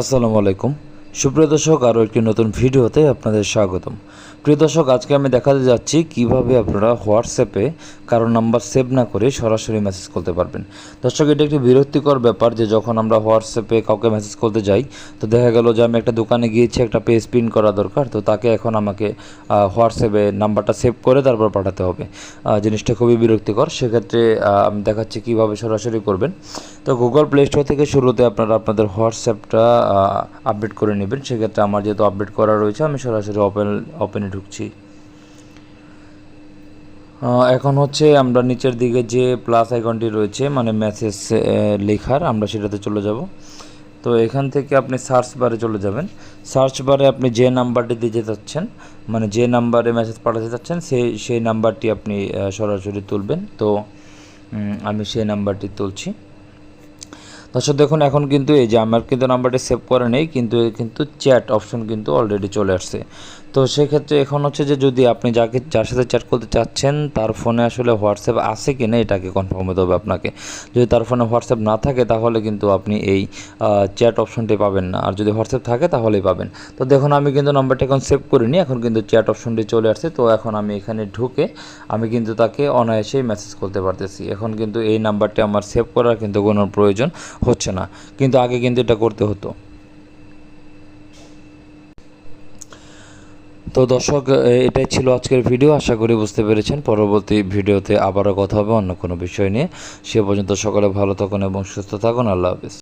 আসসালামু আলাইকুম। সুপ্রিয় দর্শক, আরও একটি নতুন ভিডিওতে আপনাদের স্বাগতম। প্রিয় দর্শক, আজকে আমি দেখাতে যাচ্ছি কীভাবে আপনারা হোয়াটসঅ্যাপে কারও নাম্বার সেভ না করে সরাসরি মেসেজ করতে পারবেন। দর্শক, এটা একটি বিরক্তিকর ব্যাপার যে যখন আমরা হোয়াটসঅ্যাপে কাউকে মেসেজ করতে যাই, তো দেখা গেল যে আমি একটা দোকানে গিয়েছি, একটা পেজ প্রিন্ট করা দরকার, তো তাকে এখন আমাকে হোয়াটসঅ্যাপে নাম্বারটা সেভ করে তারপর পাঠাতে হবে। জিনিসটা খুবই বিরক্তিকর। সেক্ষেত্রে আমি দেখাচ্ছি কীভাবে সরাসরি করবেন। তো গুগল প্লে স্টোর থেকে শুরুতে আপনারা আপনাদের হোয়াটসঅ্যাপটা আপডেট করে নেবেন। সেক্ষেত্রে আমার যেহেতু আপডেট করা রয়েছে, আমি সরাসরি ওপেন ওপেনে ঢুকছি। এখন হচ্ছে আমরা নিচের দিকে যে প্লাস আইকনটি রয়েছে মানে মেসেজ লেখার, আমরা সেটাতে চলে যাব। তো এখান থেকে আপনি সার্চ বারে চলে যাবেন। সার্চ বারে আপনি যে নাম্বারটি দিতে চাচ্ছেন মানে যে নাম্বারে মেসেজ পাঠাতে চাচ্ছেন সেই সেই নাম্বারটি আপনি সরাসরি তুলবেন। তো আমি সেই নাম্বারটি তুলছি। দর্শক দেখুন, এখন কিন্তু এই যে আমার কিন্তু নাম্বারটি সেভ করা নেই, কিন্তু কিন্তু চ্যাট অপশন কিন্তু অলরেডি চলে আসছে। তো সেক্ষেত্রে এখন হচ্ছে যে যদি আপনি যাকে, যার সাথে চ্যাট করতে চাচ্ছেন, তার ফোনে আসলে হোয়াটসঅ্যাপ আছে কি না এটাকে কনফার্ম হতে হবে আপনাকে। যদি তার ফোনে হোয়াটসঅ্যাপ না থাকে, তাহলে কিন্তু আপনি এই চ্যাট অপশনটি পাবেন না। আর যদি হোয়াটসঅ্যাপ থাকে, তাহলেই পাবেন। তো দেখুন, আমি কিন্তু নাম্বারটা এখন সেভ করিনি, এখন কিন্তু চ্যাট অপশনটি চলে আসছে। তো এখন আমি এখানে ঢুকে আমি কিন্তু তাকে অনায়াসেই মেসেজ করতে পারতেছি। এখন কিন্তু এই নাম্বারটি আমার সেভ করার কিন্তু কোনো প্রয়োজন হচ্ছে না। কিন্তু আগে কিন্তু এটা করতে হতো। তো দর্শক এটাই ছিল আজকের ভিডিও। আশা করি বুঝতে পেরেছেন। পরবর্তী ভিডিওতে আবারও কথা হবে অন্য কোনো বিষয় নিয়ে। সে পর্যন্ত সকলে ভালো থাকুন এবং সুস্থ থাকুন। আল্লাহ হাফিজ।